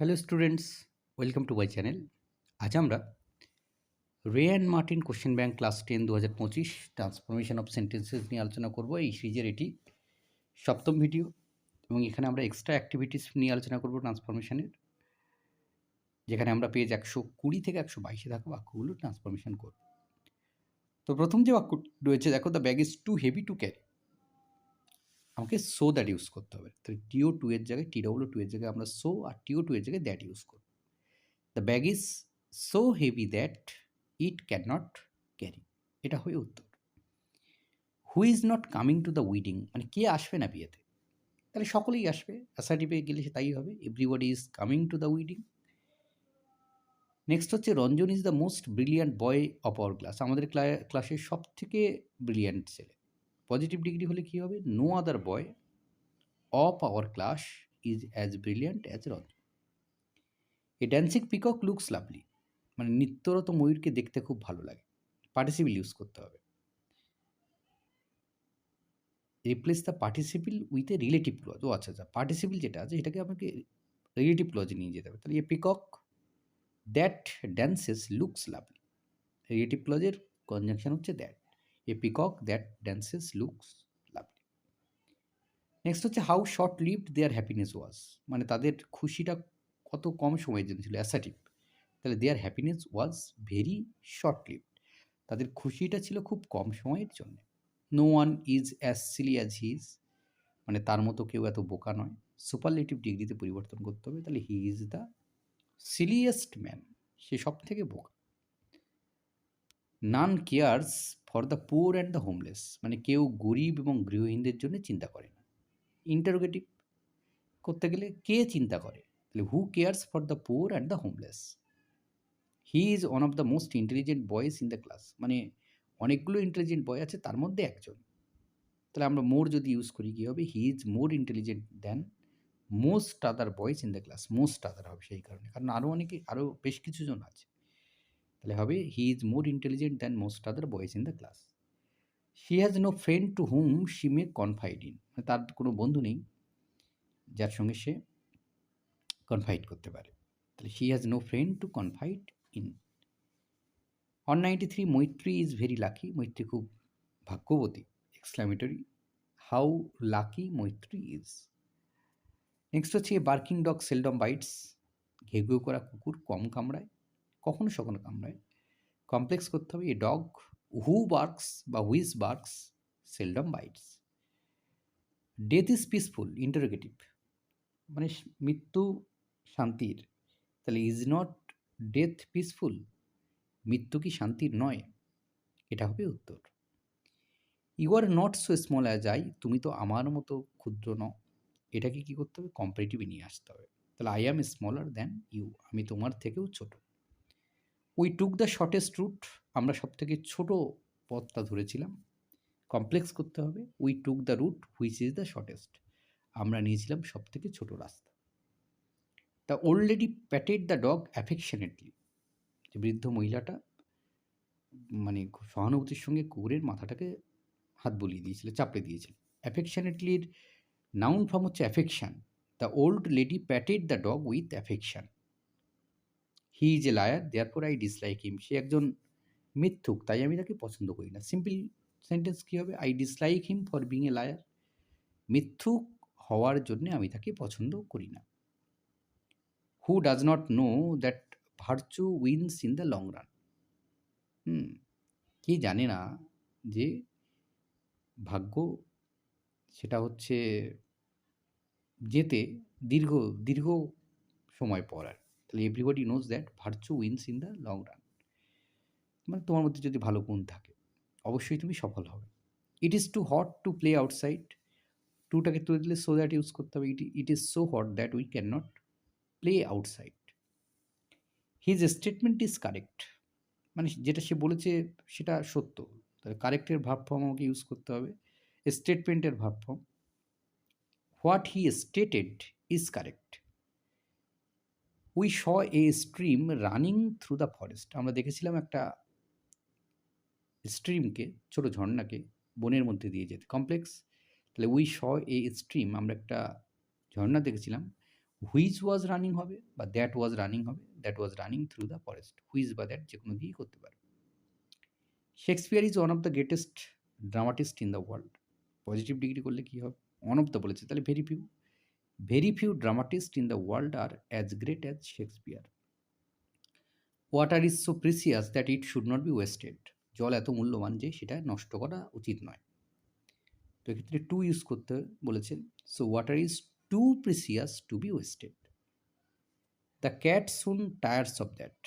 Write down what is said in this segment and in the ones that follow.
Hello students, welcome to my channel. আজ আমরা Ray and Martin question bank class ten দু হাজার পঁচিশ ট্রান্সফরমেশন অফ সেন্টেন্সেস নিয়ে আলোচনা করব। এই সিরিজের এটি সপ্তম ভিডিও এবং এখানে আমরা এক্সট্রা অ্যাক্টিভিটিস নিয়ে আলোচনা করব ট্রান্সফরমেশনের। যেখানে আমরা পেজ একশো কুড়ি থেকে একশো বাইশে থাকা বাক্যগুলো ট্রান্সফরমেশন করব। তো প্রথম যে বাক্য রয়েছে, দেখো the bag is too heavy to carry আমাকে সো দ্যাট ইউজ করতে হবে। তো টিও টু এর জায়গায় টি ডব্লিউ টু এর জায়গায় আমরা সো আর টিও টু এর জায়গায় দ্যাট ইউজ করব। The bag is so heavy that it can not carry এটা হয়ে উত্তর। Who is not coming to the wedding মানে কে আসবে না বিয়েতে? তাহলে সকলেই আসবে। অ্যাসার্টিভে গেলে সে তাই হবে। Everybody is coming to the wedding next হচ্ছে Ranjan is the most brilliant boy of our class আমাদের ক্লাসের সব থেকে ব্রিলিয়ান্ট ছেলে। পজিটিভ ডিগ্রি হলে কী হবে? No other boy of our class is as brilliant as Ranjan a dancing peacock looks lovely মানে নিত্যরত ময়ূরকে দেখতে খুব ভালো লাগে। পার্টিসিপিল ইউজ করতে হবে। Replace the participle with a relative clause ও আচ্ছা আচ্ছা। পার্টিসিপিল যেটা আছে, এটাকে আমাকে রিলেটিভ ক্লজে নিয়ে যেতে হবে। তাহলে a peacock that dances looks lovely relative ক্লজের conjunction হচ্ছে that a peacock that dances looks lovely next হচ্ছে how short lived their happiness was মানে তাদের খুশিটা কত কম সময়ের জন্য ছিল অ্যাসাটিভ তাহলে their happiness was very short lived তাদের খুশিটা ছিল খুব কম সময়ের জন্য। No one is as silly as his মানে তার মতো কেউ এত বোকা নয়। সুপারলেটিভ ডিগ্রিতে পরিবর্তন করতে হবে, তাহলে he is the silliest man সে সব থেকে বোকা। None cares for the poor and the homeless. মানে কেউ গরিব এবং গৃহহীনদের জন্য চিন্তা করে না। ইন্টারোগেটিভ করতে গেলে কে চিন্তা করে? তাহলে who cares for the poor and the homeless he is one of the most intelligent boys in the class মানে অনেকগুলো ইন্টেলিজেন্ট বয় আছে, তার মধ্যে একজন। তাহলে আমরা মোর যদি ইউজ করি, কী হবে? He is more intelligent than most other boys in the class most other হবে সেই কারণে। কারণ আরও অনেকে আরও বেশ কিছু জন আছে। তাহলে হবে he is more intelligent than most other boys in the class she has no friend to whom she may confide in তার কোনো বন্ধু নেই, যার সঙ্গে সে কনফাইড করতে পারে। তাহলে she has no friend to confide in one ninety three Maitri is very lucky Maitri খুব ভাগ্যবতী exclamatory how lucky Maitri is next হচ্ছে বার্কিং ডগ সেলডম বাইটস ঘেউ করা কুকুর কম কামড়ায়। কখনো সখনো কামড়ায় কমপ্লেক্স করতে হবে। এ ডগ হু বার্কস বা which barks seldom bites. Death is peaceful, interrogative. মানে মৃত্যু শান্তির। তাহলে ইজ নট ডেথ পিসফুল? মৃত্যু কি শান্তির নয়? এটা হবে উত্তর। You are not so small as I, তুমি তো আমার মতো ক্ষুদ্র ন এটাকে কী করতে হবে? কম্পারেটিভে নিয়ে আসতে হবে। তাহলে I am smaller than you. আমি তোমার থেকেও ছোট। We took the shortest route আমরা সব থেকে ছোটো পথটা ধরেছিলাম। কমপ্লেক্স করতে হবে। We took the route which is the shortest আমরা নিয়েছিলাম সব থেকে ছোটো রাস্তা। The old lady patted the dog affectionately যে বৃদ্ধ মহিলাটা মানে সহানুভূতির সঙ্গে কুকুরের মাথাটাকে হাত বলিয়ে দিয়েছিল, চাপড়ে দিয়েছিল। অ্যাফেকশনেটলির নাউন ফর্ম হচ্ছে affection the old lady patted the dog with affection he is a liar therefore I dislike হিম সে একজন মিথ্যুক, তাই আমি তাকে পছন্দ করি না। সিম্পল সেন্টেন্স কী হবে? I dislike him for being a liar মিথ্যুক হওয়ার জন্যে আমি তাকে পছন্দ করি না। Who does not know that virtue wins in the long run hmm, কে জানে না যে ভাগ্য সেটা হচ্ছে যেতে দীর্ঘ দীর্ঘ সময় পর আর everybody knows that virtue wins in the long run মানে তোমার মধ্যে যদি ভালো গুণ থাকে, অবশ্যই তুমি সফল হবে। It is too hot to play outside টুটাকে তুলে দিলে সো দ্যাট ইউজ করতে হবে। It it is so hot that we can not play outside his statement is correct মানে যেটা সে বলেছে, সেটা সত্য। তাহলে কারেক্টের ভাব ফর্ম আমাকে ইউজ করতে হবে। স্টেটমেন্টের ভাব form what he stated is correct we saw a stream running through the forest আমরা দেখেছিলাম একটা স্ট্রিমকে ছোট ঝর্ণাকে বনের মধ্যে দিয়ে যেতে। কমপ্লেক্স তাহলে উই শ এ স্ট্রিম আমরা একটা ঝর্ণা দেখেছিলাম। হুইজ ওয়াজ রানিং হবে বা দ্যাট ওয়াজ রানিং হবে? That was running through the forest which বা দ্যাট যে কোনো দিয়েই করতে পারে। Shakespeare is one of the greatest dramatist in the world positive degree করলে কী হবে? ওয়ান অফ দ্য বলেছে, তাহলে very few very few dramatist in the world R as great as Shakespeare water is so precious that it should not be wasted জল এত মূল্যবান যে সেটা নষ্ট করা উচিত নয়। তো এক্ষেত্রে টু ইউজ করতে বলেছেন। So water is too precious to be wasted the cat soon tires of that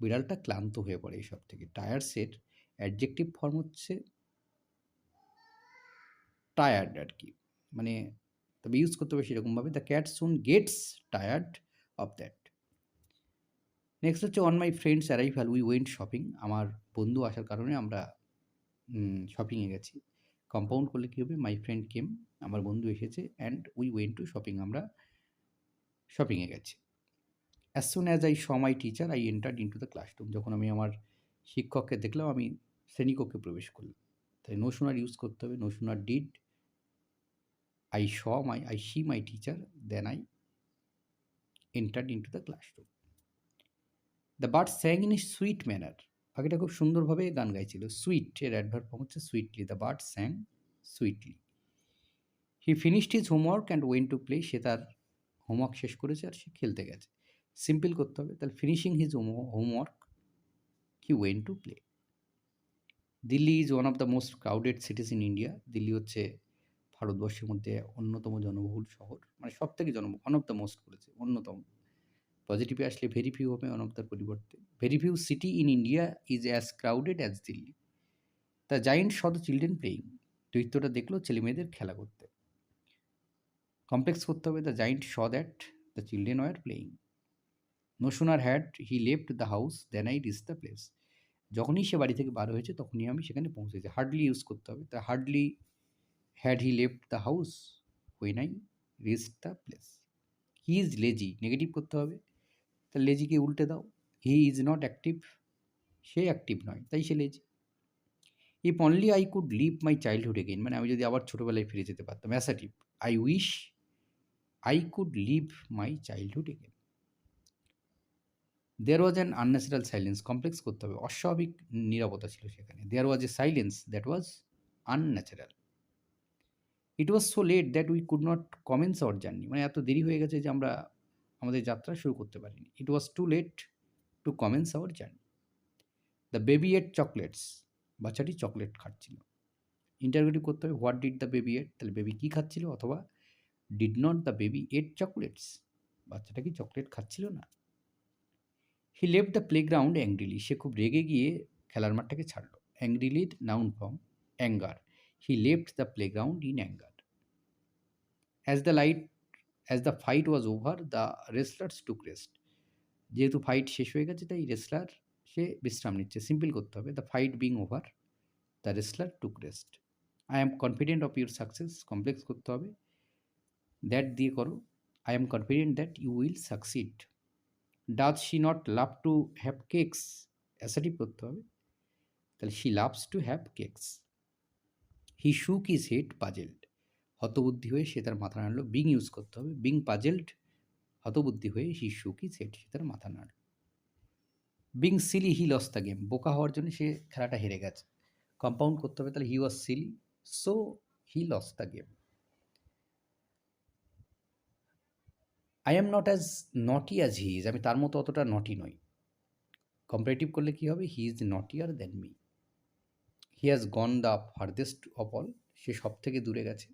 বিড়ালটা ক্লান্ত হয়ে পড়ে এইসব থেকে। টায়ার্সের অ্যাডজেক্টিভ ফর্ম হচ্ছে টায়ার্ড আর কি। মানে তবে ইউজ করতে হবে সেরকমভাবে। The cat soon gets tired of that next হচ্ছে on my friend's arrival we went shopping আমার বন্ধু আসার কারণে আমরা শপিংয়ে গেছি। কম্পাউন্ড করলে কী হবে? মাই ফ্রেন্ড কেম আমার বন্ধু এসেছে and we went to shopping আমরা শপিংয়ে গেছি। As soon as I saw my teacher I entered in to the classroom যখন আমি আমার শিক্ষককে দেখলাম, আমি শ্রেণীকক্ষে প্রবেশ করলাম। তাই নো শোনার ইউজ করতে হবে নো শোনার did I saw my I see my teacher then I entered in to the classroom the bird sang in a sweet manner পাখিটা খুব সুন্দরভাবে গান গাইছিল। সুইট এর অ্যাডভার্ট ফর্ম হচ্ছে sweetly the bird sang sweetly he finished his homework and went to play সে তার homework শেষ করেছে আর সে খেলতে গেছে। সিম্পল করতে হবে। তাহলে finishing his homework he went to play Delhi is one of the most crowded cities in India Delhi হচ্ছে ভারতবর্ষের মধ্যে অন্যতম জনবহুল শহর মানে সব থেকে জন ওয়ান অফ দ্য মোস্ট বলেছে অন্যতম পজিটিভে আসলে ভেরি ফিউ হবে ওয়ান অফ দ্য পরিবর্তে। Very few city in India is as crowded as Delhi the giant saw the children playing দৈত্যটা দেখল ছেলে মেয়েদের খেলা করতে। কমপ্লেক্স করতে হবে the giant saw that the children were playing no sooner had he left the house then I reach the place যখনই সে বাড়ি থেকে বার হয়েছে, তখনই আমি সেখানে পৌঁছেছি। হার্ডলি ইউজ করতে হবে। তা hardly had he left the house when I reach the place he is lazy negative করতে হবে। তা লেজিকে উল্টে দাও। হি ইজ নট অ্যাক্টিভ সে অ্যাক্টিভ নয়, তাই সে lazy if only I could live my childhood again মানে আমি যদি আবার ছোটোবেলায় ফিরে যেতে পারতাম assertive I wish I could live my childhood again there was an unnatural silence complex করতে হবে। অস্বাভাবিক নিরাপত্তা ছিল সেখানে। There was a silence that was unnatural it was so late that we could not commence our journey মানে এত দেরি হয়ে গেছে যে আমরা আমাদের যাত্রা শুরু করতে পারিনি। It was too late to commence our journey the baby ate chocolates বাচ্চাটি চকলেট খাচ্ছিল। ইন্টারভিউ করতে হবে what did the baby ate তাহলে বেবি কী খাচ্ছিল অথবা did not the baby ate chocolates বাচ্চাটা কি চকলেট খাচ্ছিল না? He left the playground angrily সে খুব রেগে গিয়ে খেলার মাঠটাকে ছাড়লো। অ্যাংরিলির noun form anger he left the playground in anger as the light as the fight was over the wrestlers took rest যেহেতু ফাইট শেষ হয়ে গেছে, তাই রেসলার সে বিশ্রাম নিচ্ছে। সিম্পল করতে হবে। The fight being over the wrestler took rest I am confident of your success complex করতে হবে। দ্যাট দিয়ে করো। I am confident that you will succeed does she not love to have cakes assertive করতে হবে। তাহলে she loves to have cakes he shook his head পাজেল্ড হতবুদ্ধি হয়ে সে তার মাথা নাড়লো। বিং ইউজ করতে হবে। বিং পাজেল্ড হতবুদ্ধি হয়ে হি শুক ইজ হেড সে তার মাথা নাড়ল। Being silly he lost the game বোকা হওয়ার জন্য সে খেলাটা হেরে গেছে। কম্পাউন্ড করতে হবে, তাহলে he was silly so he lost the game I am not as naughty as he is আমি তার মতো অতটা নটি নই। কম্পারেটিভ করলে কী হবে? He is naughtier than me he has gone the farthest of all সে সব থেকে দূরে গেছে।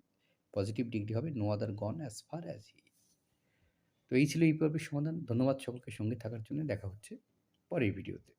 পজিটিভ ডিগ্রি হবে no other gone as far as he তো এই ছিল এই পর্বের সমাধান। ধন্যবাদ সকলকে সঙ্গে থাকার জন্য। দেখা হচ্ছে পরের ভিডিওতে